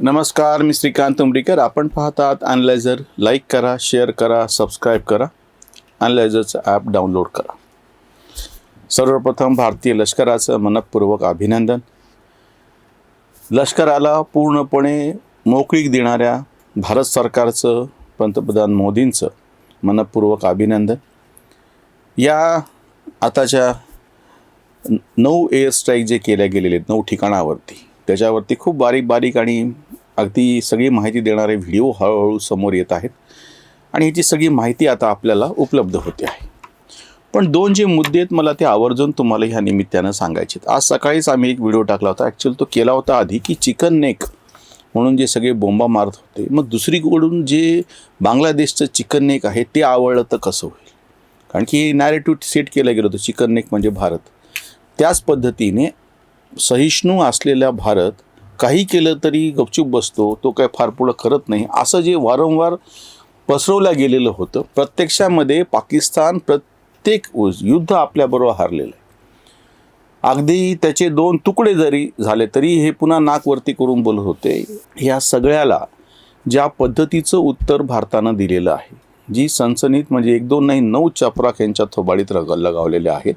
नमस्कार मी श्रीकांत उमरीकर. आपण पाहतात अनलायझर लाईक करा शेअर करा सबस्क्राईब करा. अनलायझरचं ॲप डाउनलोड करा. सर्वप्रथम भारतीय लष्कराचं मनपूर्वक अभिनंदन. लष्कराला पूर्णपणे मोकळीक देणाऱ्या भारत सरकारचं पंतप्रधान मोदींचं मनपूर्वक अभिनंदन. या आताच्या नऊ एअर स्ट्राईक जे केल्या गेलेले आहेत नऊ ठिकाणावरती. त्याच्यावरती खूप बारीक बारीक आणि अगदी सगळी माहिती देणारे व्हिडिओ हळूहळू समोर येत आहेत. आणि ह्याची सगळी माहिती आता आपल्याला उपलब्ध होते आहे. पण दोन जे मुद्दे आहेत मला ते आवर्जून तुम्हाला ह्या निमित्तानं सांगायचे आहेत. आज सकाळीच आम्ही एक व्हिडिओ टाकला होता. ॲक्च्युअली तो केला होता आधी की चिकन नेक म्हणून जे सगळे बोंबा मारत होते. मग दुसरीकडून जे बांगलादेशचं चिकन नेक आहे ते आवडलं तर कसं होईल? कारण की नॅरेटिव्ह सेट केलं गेलं होतं चिकन नेक म्हणजे भारत. त्याच पद्धतीने सहिष्णू असलेला भारत काही केलं तरी गपचूप बसतो तो काय फार पुढं करत नाही. असं जे वारंवार पसरवलं गेलेलं होतं प्रत्यक्षामध्ये पाकिस्तान प्रत्येक युद्ध आपल्याबरोबर हारलेलं आहे. अगदी त्याचे दोन तुकडे जरी झाले तरी हे पुन्हा नाकवरती करून बोलत होते. ह्या सगळ्याला ज्या पद्धतीचं उत्तर भारतानं दिलेलं आहे जी सनसनीत म्हणजे एक दोन नाही नऊ चपराक यांच्या थोबाडीत रग लगावलेल्या आहेत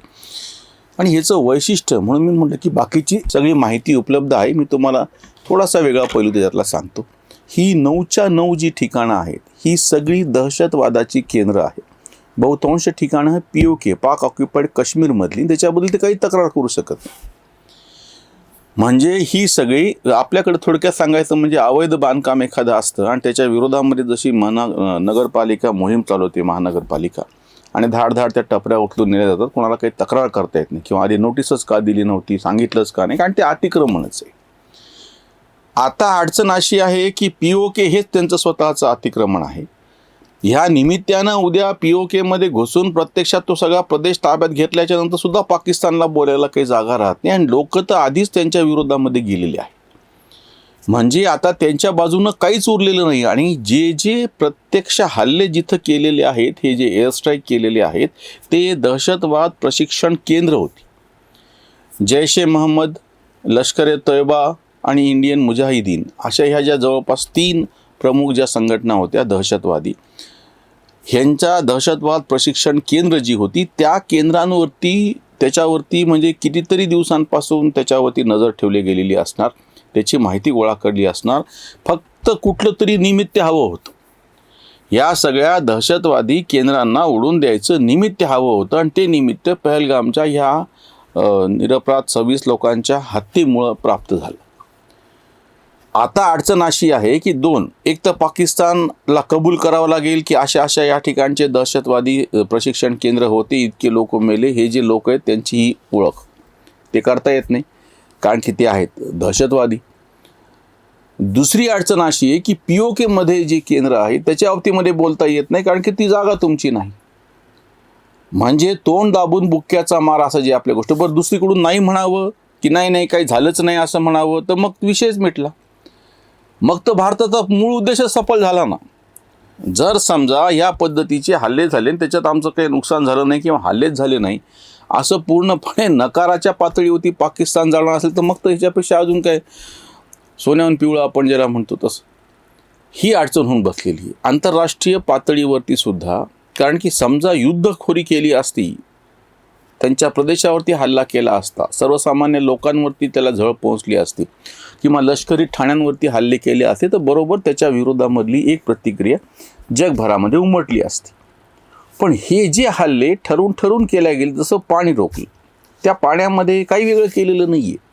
आणि ह्याचं वैशिष्ट्य म्हणून मी म्हटलं की बाकीची सगळी माहिती उपलब्ध आहे. मी तुम्हाला थोडासा वेगळा पैलू त्याच्यातला सांगतो. ही नऊच्या नऊ जी ठिकाणं आहेत ही सगळी दहशतवादाची केंद्र आहे. बहुतांश ठिकाणं पी ओ के पाक ऑक्युपाईड काश्मीरमधली. त्याच्याबद्दल ते काही तक्रार करू शकत नाही. म्हणजे ही सगळी आपल्याकडे थोडक्यात सांगायचं म्हणजे अवैध बांधकाम एखादं असतं आणि त्याच्या विरोधामध्ये जशी मना नगरपालिका मोहीम चालवते महानगरपालिका आणि धाड धाड त्या टपऱ्या उचलून नेल्या जातात. कोणाला काही तक्रार करता येत नाही किंवा आधी नोटीसच का दिली नव्हती सांगितलंच का नाही कारण ते अतिक्रमणच आहे. आता अडचण अशी आहे की पी ओ के हेच त्यांचं स्वतःचं अतिक्रमण आहे. ह्या निमित्तानं उद्या पी ओ केमध्ये घुसून प्रत्यक्षात तो सगळा प्रदेश ताब्यात घेतल्याच्या नंतर सुद्धा पाकिस्तानला बोलायला काही जागा राहत नाही आणि लोक तर आधीच त्यांच्या विरोधामध्ये गेलेले आहे म्हणजे आता त्यांच्या बाजूनं काहीच उरलेलं नाही. आणि जे जे प्रत्यक्ष हल्ले जिथं केलेले आहेत हे जे एअर स्ट्राईक केलेले आहेत ते दहशतवाद प्रशिक्षण केंद्र होती. जैश ए महम्मद लष्कर ए तयबा आणि इंडियन मुजाहिदीन अशा ह्या ज्या जवळपास तीन प्रमुख ज्या संघटना होत्या दहशतवादी ह्यांच्या दहशतवाद प्रशिक्षण केंद्र जी होती त्या केंद्रांवरती त्याच्यावरती म्हणजे कितीतरी दिवसांपासून त्याच्यावरती नजर ठेवली गेलेली असणार. त्याची माहिती गोळा करली असणार. फक्त कुठलं तरी निमित्त हवं होतं. या सगळ्या दहशतवादी केंद्रांना उडून द्यायचं निमित्त हवं होतं आणि ते निमित्त पहलगामच्या ह्या निरपराध सव्वीस लोकांच्या हत्येमुळं प्राप्त झालं. आता अडचण अशी आहे की दोन एक तर पाकिस्तानला कबूल करावं लागेल की अशा अशा या ठिकाणचे दहशतवादी प्रशिक्षण केंद्र होते इतके लोक मेले हे जे लोक आहेत त्यांची ही ओळख. ते करता येत नाही. कारण की ते आहेत दहशतवादी. दुसरी अडचण अशी आहे की पी ओ केमध्ये जे केंद्र आहे त्याच्या बाबतीमध्ये बोलता येत नाही कारण की ती जागा तुमची नाही. म्हणजे तोंड दाबून बुक्क्याचा मार असं जे आपल्या गोष्ट बरं दुसरीकडून नाही म्हणावं की नाही नाही काही झालंच नाही असं म्हणावं तर मग विषयच मिटला. मग तर भारताचा मूळ उद्देशच सफल झाला ना. जर समजा या पद्धतीचे हल्ले झाले आणि त्याच्यात आमचं काही नुकसान झालं नाही किंवा हल्लेच झाले नाही असं पूर्णपणे नकाराच्या पातळीवरती पाकिस्तान जाणार असेल तर मग तर ह्याच्यापेक्षा अजून काय? सोन्याहून पिवळं आपण ज्याला म्हणतो तसं. ही अडचण होऊन बसलेली आहे. आंतरराष्ट्रीय पातळीवरती सुद्धा कारण की समजा युद्धखोरी केली असती त्यांच्या प्रदेशावरती हल्ला केला असता सर्वसामान्य लोकांवरती त्याला झळ पोहोचली असती किंवा लष्करी ठाण्यांवरती हल्ले केले असते तर बरोबर त्याच्या विरोधामधली एक प्रतिक्रिया जगभरामध्ये उमटली असती. पण हे जे हल्ले ठरवून ठरवून केल्या गेले जसं पाणी रोखलं त्या पाण्यामध्ये काही वेगळं केलेलं नाही आहे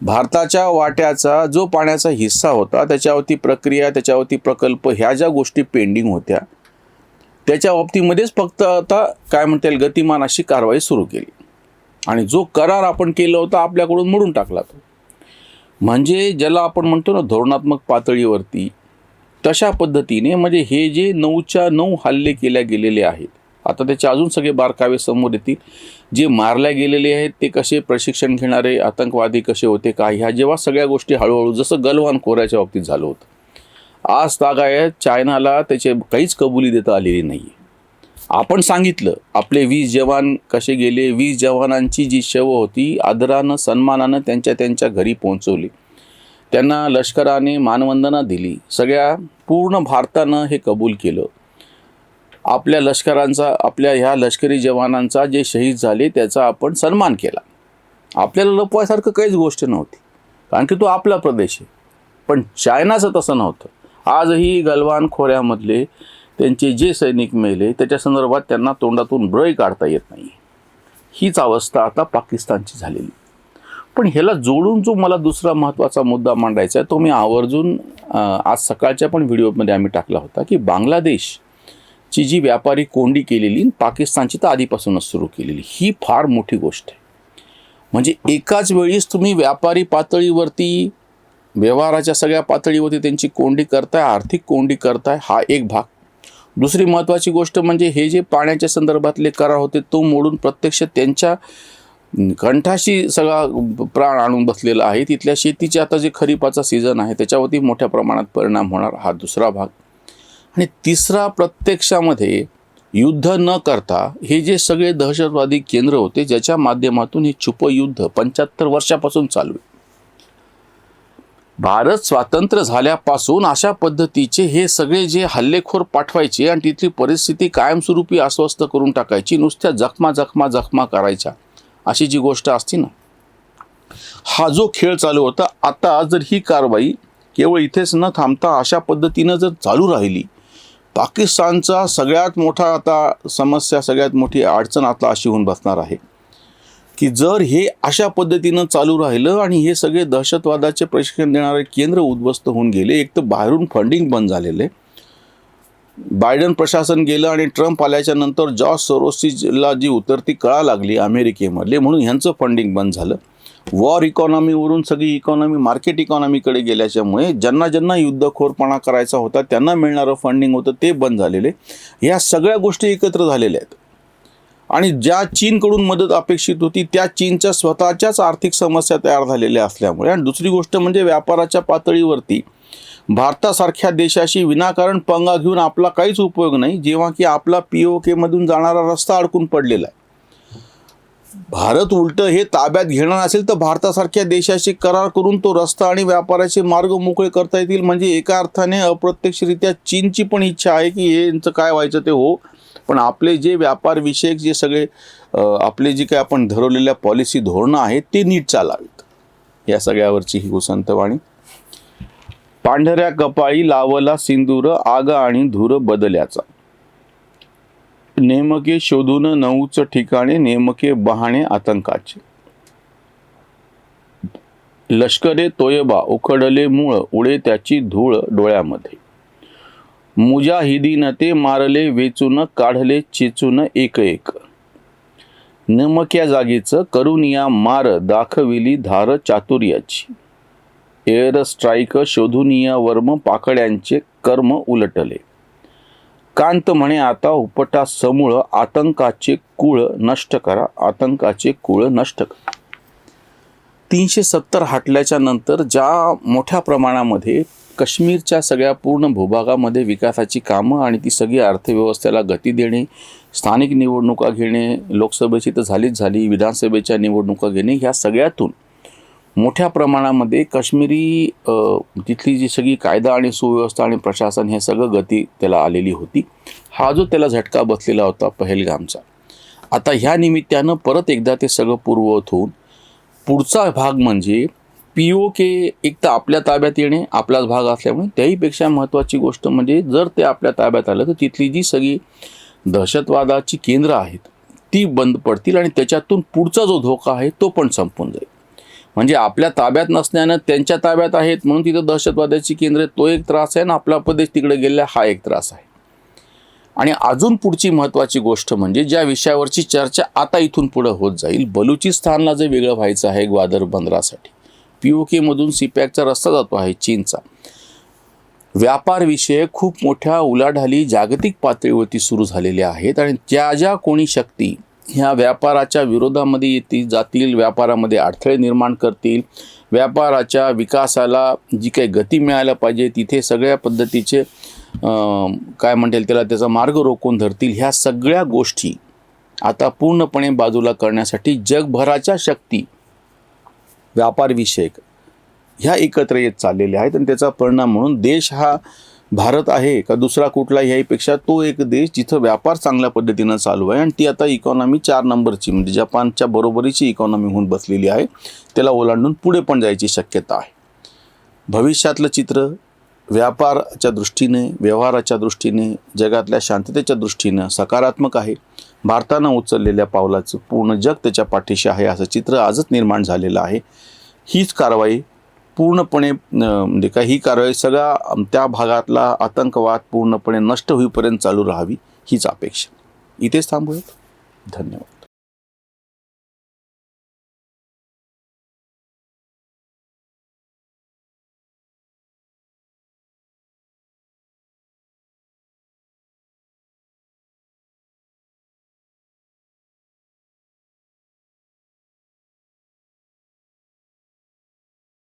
भारताच्या वाट्याचा जो पाण्याचा हिस्सा होता त्याच्यावरती प्रक्रिया त्याच्यावरती प्रकल्प ह्या ज्या गोष्टी पेंडिंग होत्या त्याच्या बाबतीमध्येच फक्त आता काय म्हणता येईल गतिमान अशी कारवाई सुरू केली. आणि जो करार आपण केला होता आपल्याकडून मोडून टाकला तो. म्हणजे ज्याला आपण म्हणतो ना धोरणात्मक पातळीवरती तशा पद्धतीने म्हणजे हे जे नऊच्या नऊ हल्ले केल्या गेलेले आहेत आता त्याचे अजून सगळे बारकावे समोर येतील. जे मारल्या गेलेले आहेत ते कसे प्रशिक्षण घेणारे आतंकवादी कसे होते काय ह्या जेव्हा सगळ्या गोष्टी हळूहळू जसं गलवान खोऱ्याच्या बाबतीत झालं होतं. आज तागायत चायनाला त्याचे काहीच कबुली देता आलेली नाही आपण सांगितलं आपले वीस जवान कसे गेले वीस जवानांची जी शव होती आदरानं सन्मानानं त्यांच्या त्यांच्या घरी पोहोचवली. त्यांना लष्कराने मानवंदना दिली. सगळ्या पूर्ण भारतानं हे कबूल केलं. आपल्या लष्करांचा आपल्या ह्या लष्करी जवानांचा जे शहीद झाले त्याचा आपण सन्मान केला. आपल्याला लपवायसारखं काहीच गोष्ट नव्हती. कारण की तो आपला प्रदेश आहे. पण चायनाचं तसं नव्हतं. आजही गलवान खोऱ्यामधले त्यांचे जे सैनिक मेले त्याच्या संदर्भात त्यांना तोंडातून ब्रय काढता येत नाही. हीच अवस्था आता पाकिस्तानची झालेली. पण ह्याला जोडून जो मला दुसरा महत्त्वाचा मुद्दा मांडायचा आहे तो मी आवर्जून आज सकाळच्या पण व्हिडिओमध्ये आम्ही टाकला होता की बांगलादेशची जी व्यापारी कोंडी केलेली पाकिस्तानची तर आधीपासूनच सुरू केलेली ही फार मोठी गोष्ट आहे. म्हणजे एकाच वेळीस तुम्ही व्यापारी पातळीवरती व्यवहाराच्या सगळ्या पातळीवरती त्यांची कोंडी करताय आर्थिक कोंडी करताय हा एक भाग. दुसरी महत्त्वाची गोष्ट म्हणजे हे जे पाण्याच्या संदर्भातले करार होते तो मोडून प्रत्यक्ष त्यांच्या कंठाशी सगळा प्राण आणून बसलेला आहे. तिथल्या शेतीचे आता जे खरीपाचा सीझन आहे त्याच्यावरती मोठ्या प्रमाणात परिणाम होणार हा दुसरा भाग. आणि तिसरा प्रत्यक्षामध्ये युद्ध न करता हे जे सगळे दहशतवादी केंद्र होते ज्याच्या माध्यमातून हे छुप युद्ध पंच्याहत्तर वर्षापासून चालू आहे. भारत स्वातंत्र्य झाल्यापासून अशा पद्धतीचे हे सगळे जे हल्लेखोर पाठवायचे आणि तिथली परिस्थिती कायमस्वरूपी अस्वस्थ करून टाकायची नुसत्या जखमा जखमा जखमा करायच्या. अशी जी गोष्ट असती ना हा जो खेळ चालू होता आता जर ही कारवाई केवळ इथेच न थांबता अशा पद्धतीनं जर चालू राहिली पाकिस्तानचा सगळ्यात मोठा आता समस्या सगळ्यात मोठी अडचण आता अशी होऊन बसणार आहे की जर हे अशा पद्धतीनं चालू राहिलं आणि हे सगळे दहशतवादाचे प्रशिक्षण देणारे केंद्र उद्ध्वस्त होऊन गेले एक तर बाहेरून फंडिंग बंद झालेले बायडन प्रशासन गेलं आणि ट्रम्प आल्याच्यानंतर जॉर्ज सोरोसीला जी उतरती कळा लागली अमेरिकेमधले म्हणून ह्यांचं फंडिंग बंद झालं. वॉर इकॉनॉमीवरून सगळी इकॉनॉमी मार्केट इकॉनॉमीकडे गेल्याच्यामुळे ज्यांना ज्यांना युद्धखोरपणा करायचा होता त्यांना मिळणारं फंडिंग होतं ते बंद झालेले. ह्या सगळ्या गोष्टी एकत्र झालेल्या आहेत. आणि ज्या चीनकडून मदत अपेक्षित होती त्या चीनच्या स्वतःच्याच आर्थिक समस्या तयार झालेल्या असल्यामुळे. आणि दुसरी गोष्ट म्हणजे व्यापाराच्या पातळीवरती भारतासारख्या देशाशी विनाकारण पंगा घेऊन आपला काहीच उपयोग नाही जेव्हा की आपला पी ओ केमधून जाणारा रस्ता अडकून पडलेला आहे. भारत उलट हे ताब्यात घेणार असेल तर भारतासारख्या देशाशी करार करून तो रस्ता आणि व्यापाराचे मार्ग मोकळे करता येतील. म्हणजे एका अर्थाने अप्रत्यक्षरित्या चीनची पण इच्छा आहे की हे यांचं काय व्हायचं ते हो. पण आपले जे व्यापार विषयक जे सगळे आपले जे काही आपण धरवलेल्या पॉलिसी धोरणं आहेत ते नीट चालावीत. या सगळ्यावरची ही वसंतवाणी. पांढऱ्या कपाळी लावला सिंदूर आग आणि धूर बदल्याचा. नेमके शोधून नऊच ठिकाणे नेमके बहाणे आतंकाचे. लष्करे तोयबा उखडले मूळ उडे त्याची धूळ डोळ्यामध्ये. मुजाहिदीन ते मारले वेचून काढले चेचून एक एक. नेमक्या जागीच करून या मार दाखविली धार चातुर्याची. एअर स्ट्राईक शोधून वर्म पाकड्यांचे कर्म उलटले. कांत म्हणे आता उपटा समूळ आतंकाचे कुळ नष्ट करा आतंकाचे कुळ नष्ट करा. तीनशे सत्तर हाटल्याच्या नंतर ज्या मोठ्या प्रमाणामध्ये काश्मीरच्या सगळ्या पूर्ण भूभागामध्ये विकासाची कामं आणि ती सगळी अर्थव्यवस्थेला गती देणे स्थानिक निवडणुका घेणे लोकसभेची तर झालीच झाली विधानसभेच्या निवडणुका घेणे ह्या सगळ्यातून मोठ्या प्रमाणामध्ये काश्मीरी तिथली जी सगळी कायदा आणि सुव्यवस्था आणि प्रशासन हे सगळं गती त्याला आलेली होती. हा जो त्याला झटका बसलेला होता पहलगामचा. आता ह्या निमित्तानं परत एकदा ते सगळं पूर्ववत होऊन पुढचा भाग म्हणजे पी ओ के एक तर आपल्या ताब्यात येणे आपलाच भाग असल्यामुळे त्याहीपेक्षा महत्त्वाची गोष्ट म्हणजे जर ते आपल्या ताब्यात आलं तर तिथली जी सगळी दहशतवादाची केंद्र आहेत ती बंद पडतील आणि त्याच्यातून पुढचा जो धोका आहे तो पण संपून जाईल. म्हणजे आपल्या ताब्यात नसल्यानं त्यांच्या ताब्यात आहेत म्हणून तिथं दहशतवाद्याची केंद्र तो एक त्रास आहे ना आपला प्रदेश तिकडे गेलेला हा एक त्रास आहे. आणि अजून पुढची महत्त्वाची गोष्ट म्हणजे ज्या विषयावरची चर्चा आता इथून पुढं होत जाईल बलुचिस्तानला जे वेगळं व्हायचं आहे ग्वादर बंदरासाठी. पी ओ केमधून सीपॅकचा रस्ता जातो आहे चीनचा. व्यापारविषयक खूप मोठ्या उलाढाली जागतिक पातळीवरती सुरू झालेल्या आहेत आणि ज्या ज्या कोणी शक्ती ह्या व्यापाराच्या विरोधामध्ये येतील जातील व्यापारामध्ये अडथळे निर्माण करतील. व्यापाराच्या विकासाला जी काही गती मिळायला पाहिजे तिथे सगळ्या पद्धतीचे काय म्हणता येईल त्याला त्याचा मार्ग रोखून धरतील. ह्या सगळ्या गोष्टी आता पूर्णपणे बाजूला करण्यासाठी जगभराच्या शक्ती व्यापारविषयक ह्या एकत्र येत चाललेल्या आहेत. आणि त्याचा परिणाम म्हणून देश हा भारत आहे का दुसरा कुठला याहीपेक्षा तो एक देश जिथं व्यापार चांगल्या पद्धतीनं चालू आहे आणि ती आता इकॉनॉमी चार नंबरची म्हणजे जपानच्या बरोबरीची इकॉनॉमी होऊन बसलेली आहे. त्याला ओलांडून पुढे पण जायची शक्यता आहे. भविष्यातलं चित्र व्यापाराच्या दृष्टीने व्यवहाराच्या दृष्टीने जगातल्या शांततेच्या दृष्टीनं सकारात्मक आहे. भारतानं उचललेल्या पावलाचं पूर्ण जग त्याच्या पाठीशी आहे असं चित्र आजच निर्माण झालेलं आहे. हीच कारवाई पूर्णपणे म्हणजे काही ही कारवाई सगळा त्या भागातला आतंकवाद पूर्णपणे नष्ट होईपर्यंत चालू राहावी हीच अपेक्षा. इथेच थांबूयात. धन्यवाद.